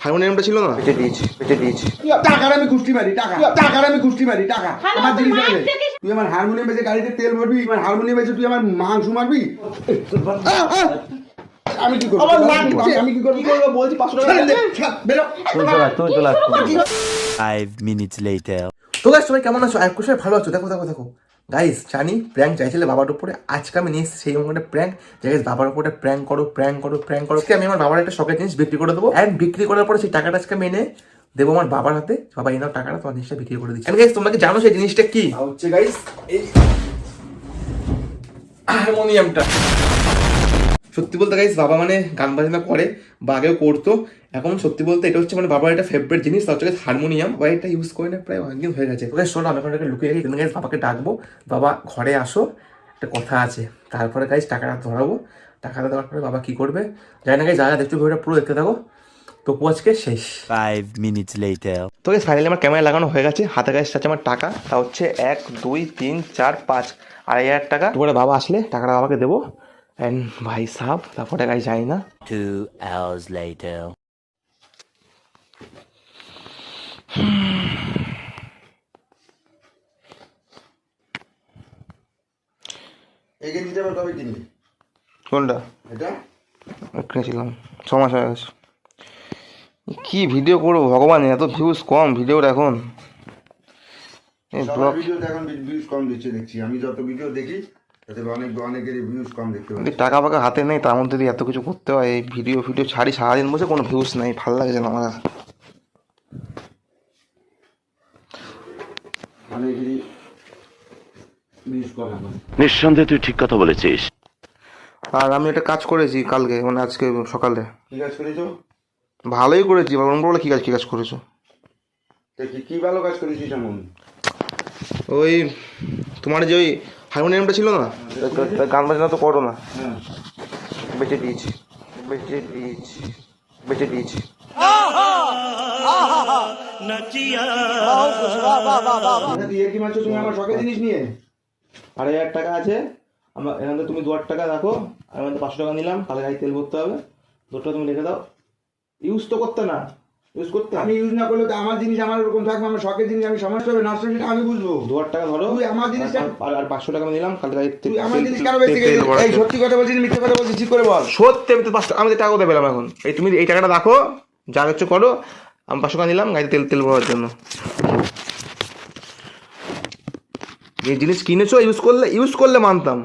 হারমোনিয়ামটা ছিল না? পেটে দিয়েছি পেটে দিয়েছি। টাকার আমি গুষ্টি মারি টাকা। টাকার আমি গুষ্টি মারি টাকা। আমার জিনিস তোমার তুই আমার হারমোনিয়াম বেজে গাড়িতে তেল ভরবি আমার হারমোনিয়াম বেজে তুই আমার মাংস মারবি? আহ, আহ! আমি কি করব। আমি কি করব? কি করব? বলছি? পাঁচশো টাকা দে, বেরো। তুই চলা তুই চলা Five minutes later. তো গাইস সবাই কেমন আছো? আয় সবাই ভালো আছো? দেখো দেখো দেখো। গাইস জানি প্র্যাঙ্ক চাইছিলে বাবার উপরে। আজকে আমি নিয়ে সেই একটা প্র্যাঙ্ক যে বাবার উপরে প্র্যাঙ্ক করো প্র্যাঙ্ক করো প্র্যাঙ্ক করো। আমি আমার বাবার একটা শখের জিনিস বিক্রি করে দেবো। অ্যান্ড বিক্রি করার পরে সেই টাকাটা আজকে আমি এনে দেবো আমার বাবার হাতে। বাবা, এই নাও টাকাটা, তোমার জিনিসটা বিক্রি করে দিচ্ছি। গাইস তোমরা কি জানো সেই জিনিসটা কি? হচ্ছে গাইস এই হারমোনিয়ামটা সত্যি বলতে গাইস বাবা মানে গান বাজনা করে বা আগেও করতো। এখন সত্যি বলতে এটা হচ্ছে মানে বাবার একটা ফেভারিট জিনিস তার হচ্ছে হারমোনিয়াম বা এটা ইউজ করে না প্রায় অনেকদিন হয়ে গেছে। ওকে শোনো আমি এখন লুকিয়ে রাখি কিন্তু গাইস বাবাকে ডাকবো। বাবা ঘরে আসো একটা কথা আছে। তারপরে গাইস টাকাটা ধরাবো। টাকাটা দেওয়ার পরে বাবা কি করবে? জানি না গাইস যা যা দেখছ ভিডিওটা পুরো দেখতে থাকো। তপু আজকে শেষ। Five minutes later. তো গাইস ফাইনালি আমার ক্যামেরা লাগানো হয়ে গেছে। হাতে গাইস আছে আমার টাকা। তা হচ্ছে এক দুই তিন চার পাঁচ আড়াই হাজার টাকা। তারপরে বাবা আসলে টাকাটা বাবাকে দেবো। অ্যান্ড ভাই সাহ তারপরে গাইস যাই না Two hours later. এই গেঞ্জিটা আবার কবে কিনবি? কোনটা? এটা? কিনেছিলাম ছ মাস হয়ে গেছে। কি ভিডিও করব? ভগবান এত ভিউজ কম ভিডিওর এখন। এই সবার ব্লগ ভিডিওতে এখন ভিউজ কম দিচ্ছে দেখছি। আমি যত ভিডিও দেখি তাতে অনেক অনেকেরই ভিউজ কম দেখতে পাচ্ছি। টাকা ফাকা হাতে নেই তার মধ্যে দিয়ে এত কিছু করতে হয়। এই ভিডিও ভিডিও ছাড়ি সারাদিন বসে কোনো ভিউজ নেই ভালো লাগছে না আমার। অনেকেরই নিঃসন্দেহে তুই ঠিক কথা বলেছিস। আর আমি একটা কাজ করেছি কালকে মানে আজকে সকালে। কি কাজ করেছ? ভালোই করেছি অন্য বলে কী কাজ কী কাজ করেছ? কি ভালো কাজ করেছিস এমন? ওই তোমার যে ওই হারমোনিয়ামটা ছিল না? গান বাজনা তো করো না। বেঁচে দিয়েছি বেঁচে দিয়েছি বেঁচে দিয়েছি। এটা দিয়ে তুমি? আমার শখের জিনিস নিয়ে। আড়াই হাজার টাকা আছে। আমার এখান থেকে তুমি দু হাজার টাকা রাখো। আর আমি পাঁচশো টাকা নিলাম। কালে গাড়ি তেল ভরতে হবে। দুটো তুমি রেখে দাও। ইউজ তো করতে না। ইউজ করতে আমি ইউজ না করলে তো আমার জিনিস আমার ওরকম থাকবে আমার শখের জিনিস আমি সমস্যা হবে নষ্ট সেটা আমি বুঝব। দু হাজার টাকা ধরো। তুই আমার জিনিসটা আর- আর পাঁচশো টাকা আমি নিলাম কালে গাড়ি তুই আমার জিনিস কেন বেশি এই সত্যি কথা বলছিস মিথ্যে কথা বলছিস ঠিক করে বল। সত্যি আমি তো পাঁচশো আমি তো টাকা কোথায় পেলাম এখন। এই তুমি এই টাকাটা রাখো যা হচ্ছে করো আমি পাঁচশো টাকা নিলাম গাড়িতে তেল তেল ভরার জন্য। এই জিনিস কিনেছো ইউজ করলে ইউজ করলে মানতাম।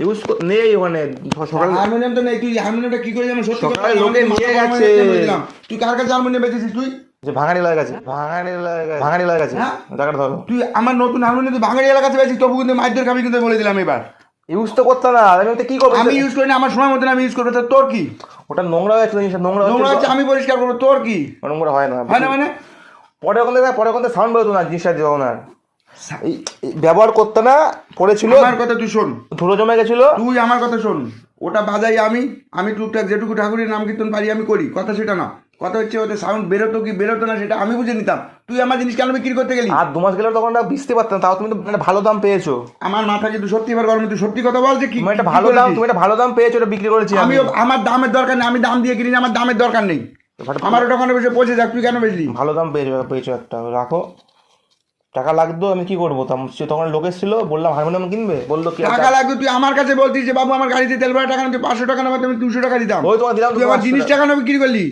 ইউজ নেই ওখানে সকালে হারমোনিয়াম তো নেই তুই হারমোনিয়ামটা কি করে সত্যি সকালে লোকে আমি নিয়ে গেছে। হয়ে। তুই কার কাছে হারমোনিয়াম বেঁচেছিস তুই? যে ভাঙাড়ি লাগা গেছে ভাঙাড়ি লাগা ভাঙাড়ি লাগা গেছে হ্যাঁ? টাকাটা ধরো। তুই আমার নতুন হারমোনিয়াম তুই ভাঙাড়ি এলাকাতে বেশি তবু কিন্তু মাইদের খাবি কিন্তু বলে দিলাম এবার। ইউজ তো করতে না আমি তো কি করব? আমি ইউজ করি না আমার সময় মতন আমি ইউজ করব তা তোর কি? ওটা নোংরা হয়েছে জিনিসটা নোংরা নোংরা হচ্ছে আমি পরিষ্কার করব তোর কি? নোংরা হয় না। হয় না মানে? পরে ওখান থেকে পরে ওখান থেকে সাউন্ড বেরোতো না জিনিসটা যখন আর। এই ব্যবহার করতে না পড়েছিল। আমার কথা তুই শোন। ধুলো জমে গেছিল। তুই আমার কথা শোন। ওটা বাজাই আমি আমি টুকটাক যেটুকু ঠাকুরের নাম কীর্তন পারি আমি করি। কথা সেটা না। কথা হচ্ছে ওতে সাউন্ড বেরোতো কি বেরোতো না সেটা আমি বুঝে নিতাম। তুই আমার জিনিস কেন বিক্রি করতে গেলি? আর দু মাস গেলে তখন ওটা বুঝতে পারতাম তাও তুমি তো ভালো দাম পেয়েছ। আমার মাথা কিন্তু সত্যি এবার গরমে তুই সত্যি কথা বল যে কি একটা ভালো দাম তুমি একটা ভালো দাম পেয়েছ ওটা বিক্রি করেছি আমি। আমি আমার দামের দরকার নেই আমি দাম দিয়ে কিনি আমার দামের দরকার নেই। আমার ওটা ওখানে বসে পৌঁছে যাক তুই কেন বেশি ভালো দাম পেয়েছ পেয়েছ একটা রাখো। টাকা লাগতো আমি কি করব? তখন লোক এসেছিল বললাম হারমোনিয়াম কিনবে? বলল টাকা লাগবে তুই আমার কাছে বলতিস যে বাবু আমার গাড়িতে তেল ভরা টাকা তুই পাঁচশো টাকা নেব তুমি দুশো টাকা দিতাম। ওই তোমার দিলাম তুই আমার জিনিস টাকা। নেব বিক্রি করলি।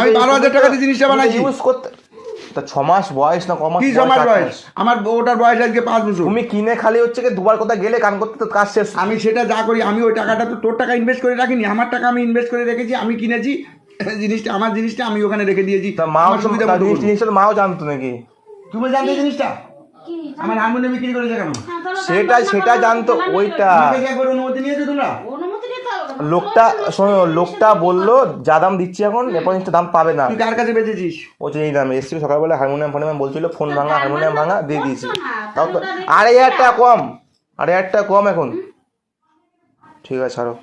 আমি বারো হাজার টাকা দিয়ে জিনিসটা বানাইছি। ইউজ করতে তা ছ মাস বয়স না ক মাস কি সমাজ আট বয়স? আমার ওটার বয়স আজকে পাঁচ বছর। তুমি কিনে খালি হচ্ছে কি দুবার কোথাও গেলে কান করতে তো কাজ শেষ। আমি সেটা যা করি আমি ওই টাকাটা তো তোর টাকা ইনভেস্ট করে রাখিনি আমার টাকা আমি ইনভেস্ট করে রেখেছি আমি কিনেছি। জিনিসটা আমার জিনিসটা আমি ওখানে রেখে দিয়েছি। মাও সুবিধা মাও জানতো নাকি? তুমি জানতে জিনিসটা? আমার হারমোনিয়াম বিক্রি করেছে কেন? হ্যাঁ, সেটা সেটা জানতো ওইটা। অনুমতি নিয়েছো তোমরা। লোকটা শোনো লোকটা বলল যা দাম দিচ্ছি এখন এরপর জিনিসটা দাম পাবে না। তুই কার কাছে বেচেছিস? ও যে এই দাম এসেছিল সকালবেলা হারমোনিয়াম ফার্মোনিয়াম বলছিল ফোন ভাঙা হারমোনিয়াম ভাঙা দিয়ে দিয়েছি তাও তো আড়াই হাজার টাকা কম আড়াই হাজার টাকা কম এখন। ঠিক আছে ছাড়ো।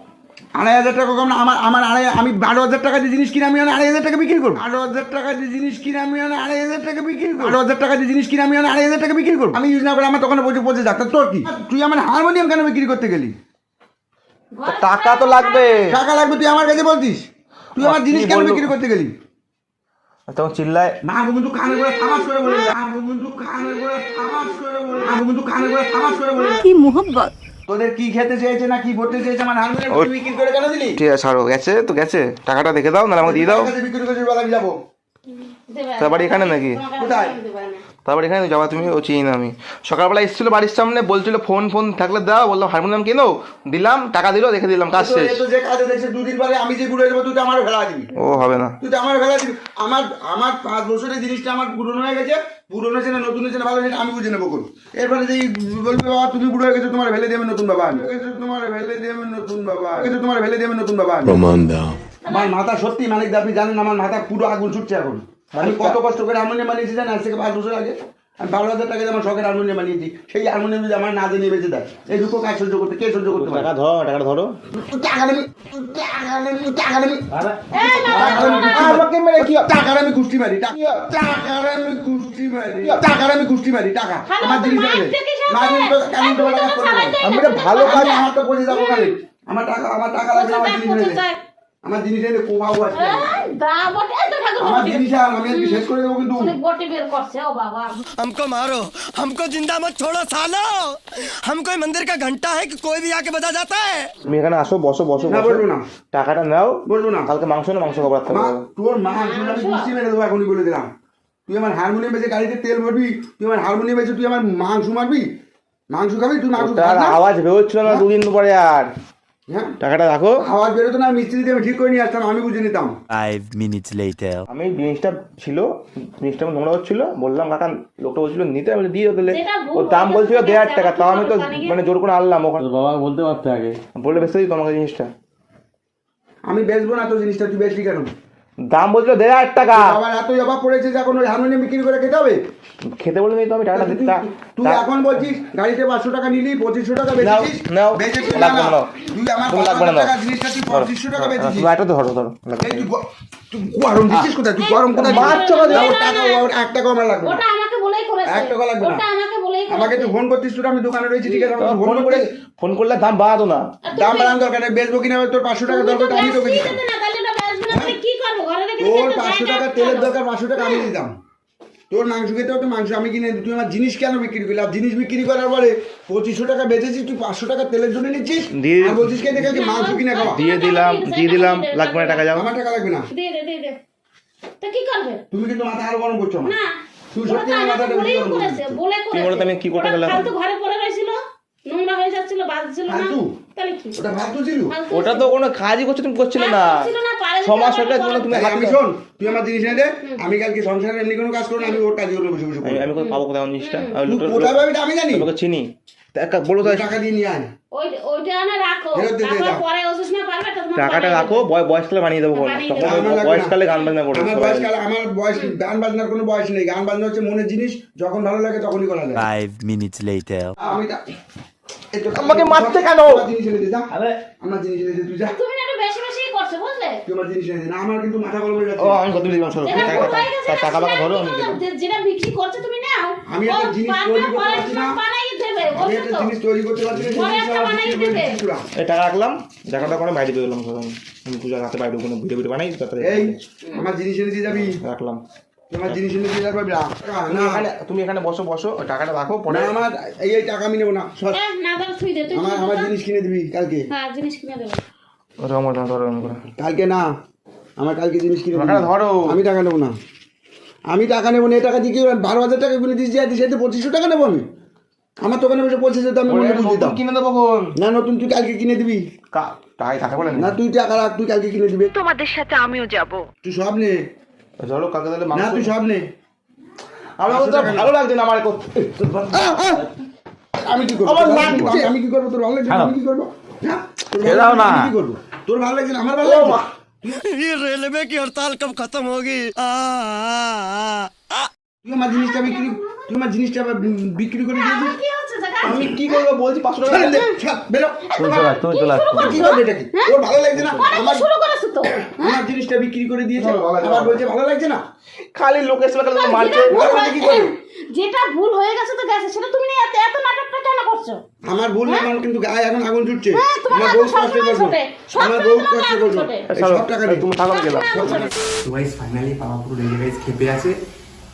আড়াই হাজার টাকা কম না আমার আমার আড়াই আমি বারো হাজার টাকা দিয়ে জিনিস কিনে আমি আড়াই হাজার টাকা বিক্রি করব। বারো হাজার টাকা দিয়ে জিনিস কিনে আমি আড়াই হাজার টাকা বিক্রি করব। বারো হাজার টাকা দিয়ে জিনিস কিনে আমি আড়াই হাজার টাকা বিক্রি করব। আমি ইউজ না করে আমার তখন পৌঁছে পৌঁছে যাক তোর কি? তুই আমার হারমোনিয়াম কেন বিক্রি করতে গেলি? টাকা তো লাগবে। টাকা লাগবে তুই আমার কাছে বলতিস। তুই আমার জিনিস কেন বিক্রি করতে গেলি? তখন চিল্লায় মা কিন্তু কানে করে থামাস করে বলে মা কিন্তু কানে করে থামাস করে বলে। মা কিন্তু কানে করে থামাস করে বলে কি মোহব্বত তোদের কি খেতে চেয়েছে না কি ভরতে চেয়েছে? আমার হারমোনিয়াম ও- তুই বিক্রি করে কেন দিলি? ঠিক আছে ছাড়ো গেছে তো গেছে। টাকাটা দেখে দাও নাহলে আমাকে দিয়ে দাও। বিক্রি করে বলে আমি যাব। তার বাড়ি এখানে নাকি? কোথায়? তারপর এখানে যাওয়া তুমি ও চিনি না আমি। সকালবেলা এসেছিল বাড়ির সামনে বলছিল ফোন ফোন থাকলে দাও বললাম হারমোনিয়াম কিনো দিলাম টাকা দিলো দেখে দিলাম কাজ শেষ। যে কাজে দেখছে দুদিন পরে আমি যে ঘুরে যাব তুই তো আমারও ফেলা দিবি। ও হবে না। তুই তো আমার দিবি। আমার আমার পাঁচ বছরের জিনিসটা আমার পুরনো হয়ে গেছে পুরনো হয়েছে না নতুন হয়েছে না ভালো হয়েছে আমি বুঝে নেব কোন এরপরে যে বলবি বাবা তুমি বুড়ো হয়ে গেছো তোমার ফেলে দিয়ে আমি নতুন বাবা আমি তোমার ফেলে দিয়ে আমি নতুন বাবা গেছো তোমার ফেলে দিয়ে আমি নতুন বাবা আমি আমার মাথা সত্যি মানে আপনি জানেন আমার মাথা পুরো আগুন ছুটছে এখন। আমি কত কষ্ট করে হারমোনিয়াম বানিয়েছি জানেন? আজ থেকে পাঁচ বছর আগে। আমি বারো হাজার টাকা আমার শখের হারমোনিয়াম বানিয়েছি। সেই হারমোনিয়াম যদি আমার না দিয়ে বেঁচে দেয় এই দুটো কাজ সহ্য করতে কে সহ্য করতে টাকা ধরো ধরো। টাকা নেবি টাকা নেবি টাকা নেবি এই না, আমাকে মেরে কি টাকার আমি কুষ্টি মারি টাকার আমি কুষ্টি মারি টাকার আমি কুষ্টি মারি টাকা। আমার জিনিস তোমার আছে থেকে সব না জিনিস তো কেন তো টাকা আমি ভালো কাজ আমার তো বসে যাব আমার টাকা আমার টাকা লাগবে আমার। আমার জিনিস এনে কোপাবো আজকে এই, দা বটে, এই তো ঠাকুর আমার বটে। জিনিস আর আমি আজকে শেষ করে দেবো কিন্তু অনেক বটে বের করছে, ও বাবা। हमको मारो हमको जिंदा मत छोड़ो सालो हम कोई मंदिर का घंटा है कि कोई भी आके बजा जाता है তুমি এখানে আসো বসো বসো না বসো বলবো না টাকাটা নাও বলবো না কালকে মাংস না মাংস খাবার রাখতে মা হবে তোর মা তুই আমি কুস্তি মেরে দেবো এখনই বলে দিলাম তুই আমার হারমোনিয়াম বেঁচে গাড়িতে তেল ভরবি তুই আমার হারমোনিয়াম বেঁচে তুই আমার মাংস মারবি মাংস খাবি তুই মাংস তার খাস না? আওয়াজ বেরোচ্ছিল না দুদিন পরে আর হ্যাঁ টাকাটা রাখো। আওয়াজ বেরোতো না মিস্ত্রি দিয়ে আমি ঠিক করে নিয়ে আসতাম আমি বুঝে নিতাম। ফাইভ মিনিটস লেটার আমি জিনিসটা ছিল জিনিসটা আমার নোংরা হচ্ছিল বললাম কাকা লোকটা বলছিল নিতে আমি দিয়ে দিলে। ও ওর দাম বলছিল দেড় হাজার টাকা তাও আমি তো মানে জোর করে আনলাম ওখানে। বাবা বলতে পারতে আগে। বলে বেসে দিই আমাকে জিনিসটা। আমি বেচবো না তো জিনিসটা তুই বেচলি কেন? দাম বলছিল দেড় হাজার টাকা আবার এতই অভাব পড়েছে যে এখন ওই হারমোনিয়াম বিক্রি করে খেতে হবে খেতে বলে তো আমি টাকাটা তুই- তুই এখন বলছিস গাড়িতে পাঁচশো টাকা নিলি পঁচিশশো টাকা বেচেছিস নাও। লাগবে না। তুই আমার তুমি লাগবে না, টাকা। জিনিসটা তুই পঁচিশশো টাকা বেচেছিস তুমি একটা ধরো ধরো তুই গরম দিচ্ছিস কোথায় তুই গরম কোথায় কোথায়? টাকা এক টাকাও আমার লাগবে না। ওটা আমাকে বলেই করেছে। এক টাকা লাগবে না। ওটা আমাকে বলেই আমাকে তুই ফোন করতিস তোর আমি দোকানে রয়েছি ঠিক আছে ফোন করে ফোন করলে দাম বাড়াতো না দাম বাড়ানো দরকার নেই বেচবো কিনা তোর পাঁচশো টাকা তো দরকার আমি তোকে দিতাম যেতে না, তাহলে ওটা বেচবে না, তাহলে কি করব? ঘরে রেখে তোর পাঁচশো টাকা তেলের দরকার পাঁচশো টাকা আমি দিতাম তোর মাংস খেতে হতো মাংস আমি কিনে তুই আমার জিনিস কেন বিক্রি করলি? আর জিনিস বিক্রি করার পরে পঁচিশশো টাকা বেচেছিস তুই পাঁচশো টাকা তেলের জন্য নিচ্ছিস? দিয়ে- আর বলছিস কে দেখে মাংস কিনে খাওয়া? দিয়ে দিলাম দিয়ে দিলাম লাগবে না টাকা যাও। আমার টাকা লাগবে না। দে দে, দে, দে। কি করবে? তুমি কিন্তু মাথা আরও গরম করছ না, তুই সত্যি মাথাটা গরম করেছে, করছিস। বলে কি বলো তো আমি কি করতে গেলাম? ফালতু ঘরে পড়ে রয়েছিল, নোংরা হয়ে যাচ্ছিল, বাজছিল না। তাহলে কি? ওটা ফালতু ছিল? ওটা তো কোনো কাজই করছ তুমি করছিলে না। মাস হয়ে গেছে তুমি আমি শোন তুই আমার জিনিস এনে দে আমি কালকে সংসারে এমনি কোনো কাজ করব না আমি ওর কাজে করে বসে বসে আমি করব আমি কোথায় পাবো কোথায় আমার জিনিসটা? আমি তুই কোথায় পাবি আমি জানি। লোকে চিনি। তা বলো তো টাকা দিয়ে নিয়ে আয়। তোমার টাকাটা রাখো বয়সকালে বানিয়ে দেবো না। বয়সকালে গান বাজনা করব আমার বয়সকালে আমার বয়স গান বাজনার কোনো বয়স নেই। গান বাজনা হচ্ছে মনের জিনিস যখন ভালো লাগে তখনই করা যায়। Five minutes later. আমি আমাকে মারছে কেন? জিনিস এনে দে যা। আমার জিনিস এনে দে তুই যা। তুমি একটু বেশি বেশি করছ, বুঝলে? তুই আমার জিনিস এনে দে। না আমার কিন্তু মাথা গরম হয়ে যাচ্ছে। ও আমি কত দিলাম সরো টাকা টাকা। ধরো আমি যেটা বিক্রি করছ তুমি নাও। আমি একটা জিনিস তৈরি করতে পারছি না। বানাই দেবে, আমি একটা জিনিস তৈরি করতে পারছি না পরে একটা বানাই দেবে। এই টাকা রাখলাম টাকাটা করে বাইরে দিয়ে দিলাম আমি পূজা রাতে বাইরে কোনো ভিডিও ভিডিও বানাই তারপরে এই আমার জিনিস এনে দিয়ে যাবি। রাখলাম। তোমার জিনিস না তুমি এখানে তুমি এখানে বসো বসো টাকাটা রাখো পরে আমার এই এই টাকা আমি নেব না সর। না দাও, তুই দে, তুই আমার আমার জিনিস কিনে দিবি কালকে। হ্যাঁ, জিনিস কিনে দেবো। ধরো ধরো কালকে না আমার কালকে জিনিস কিনে দিবি। ধরো। আমি টাকা নেব না। আমি টাকা নেব না এই টাকা দিয়ে কি বারো হাজার টাকা কিনে দিচ্ছি আর দিচ্ছি পঁচিশশো টাকা নেব আমি। আমার দোকানে বসে পঁচিশ হাজার আমি নতুন দিতাম কিনে দেবো না নতুন তুই কালকে কিনে দিবি। টাকা বলে না তুই টাকা রাখ তুই কালকে কিনে দিবি। তোমাদের সাথে আমিও যাব। তুই সব নে। ধরো কালকে তাহলে না মাংস তুই সব নে আমার তো ভালো লাগছে না আমার করতে আহ, আহ! আমি কি করবো আমার তোর নাক ভালো লাগছে? উঠছে। আমি কি করবো তোর ভালো লাগছে না? আমি কি করবো হ্যাঁ? তোর ভালো খেলাও লাগছে না? না। আমি কি করবো তোর ভালো লাগছে না? আমার ভালো ও লাগছে মা। ये रेलवे की हड़ताल कब खत्म होगी आ, आ, आ, आ। তুই আমার জিনিসটা বিক্রি তুই আমার জিনিসটা আবার বিক্রি করে দিয়েছিস কি হচ্ছে? জায়গা আমি কি করব বলছি পাঁচশো টাকা বেরো। তুই চলে তুই চলে কি করবে এটা কি? ওর ভালো লাগছে না? আমার শুরু করেছ তো। আমার জিনিসটা বিক্রি করে দিয়েছে ভালো বলছে ভালো লাগছে না? খালি লোক এসে খালি মারছে। ভুল হয়ে- কি করবে? যেটা ভুল হয়ে গেছে তো গেছে সেটা তুমি এত এত নাটকটা কেন করছ? আমার ভুল না আমার কিন্তু গায়ে এখন আগুন ছুটছে। হ্যাঁ, আমার আগুন কষ্ট সবসময় আমার সবসময় কষ্ট। এই সব টাকা তুমি থাকো গেলাম তো গাইস ফাইনালি বাবা পুরো রেগে গাইস খেপে আছে।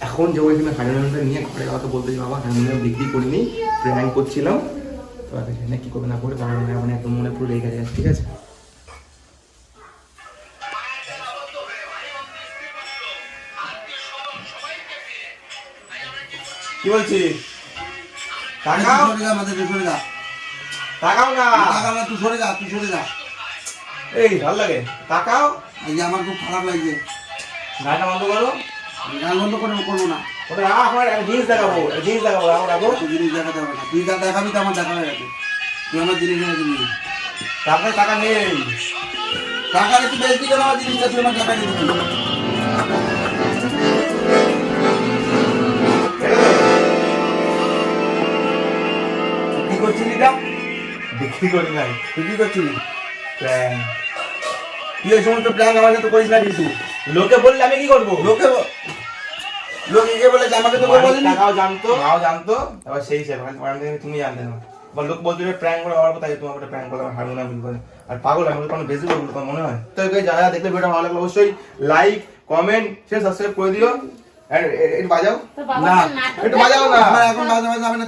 এখন যে ওইখানে হারমোনিয়ামটা নিয়ে ঘরে কথা বলতে যে বাবা হারমোনিয়াম বিক্রি করিনি প্র্যাঙ্ক করছিলাম। তো আগে জানি না কি করবে না করে বাবা মনে মানে একদম মনে পুরো রেগে গেছে ঠিক আছে? কি বলছি? তাকাও আমাদের সরে যা। তাকাও না। টাকা না তুই সরে যা তুই সরে যা। এই ভালো লাগে। তাকাও এই যে আমার খুব খারাপ লাগছে। গানটা বন্ধ করো। গান বন্ধ করে করব না ওটা আমার জিনিস দেখাবো জিনিস দেখাবো রাখো রাখো জিনিস দেখাতে হবে না তুই যা দেখাবি তো? আমার দেখা হয়ে গেছে তুই আমার জিনিস টাকা নেই টাকা একটু বেশি কেন আমার জিনিসটা তুই আমার টাকা করছিলি বিক্রি করি নাই। তুই কি করছিস প্র্যাঙ্ক তুই এই সমস্ত প্ল্যান আমার সাথে করিস না কিন্তু। লোকে বললে আমি কি করব? লোকে লোক একে বলেছে আমাকে তো বলেনি? টাকাও জানতো। মাও জানতো? এবার সেই হিসেবে ওখান থেকে তুমি জানতে না। এবার লোক বলতে প্র্যাঙ্ক করে আমার তাই তোমার একটা প্র্যাঙ্ক করলাম হারমোনিয়াম বিল করে। আর পাগল আমি কোনো বেশি বলব তোমার মনে হয়? তো যারা দেখলে ভিডিওটা ভালো লাগলে অবশ্যই লাইক কমেন্ট সাবস্ক্রাইব করে দিও। একটু বাজাও। না, একটু বাজাও না। আমার এখন যাবে না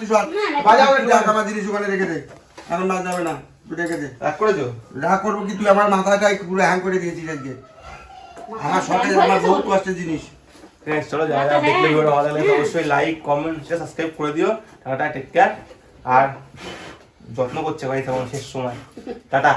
বাজাও একটু আমার জিনিস ওখানে রেখে দে। এখন বাজ যাবে না তুই রেখে দে। রাগ করেছ? রাগ করব কি তুই? আমার মাথাটাই পুরো হ্যাং করে দিয়েছিস আজকে। আমার শখের আমার বহুত কষ্টের জিনিস। চলো যারা যারা দেখলে ভিডিওটা ভালো লাগলে অবশ্যই লাইক কমেন্ট শেয়ার সাবস্ক্রাইব করে দিও। টাটা টেক কেয়ার আর যত্ন করছে ভাই তখন শেষ সময়। টাটা।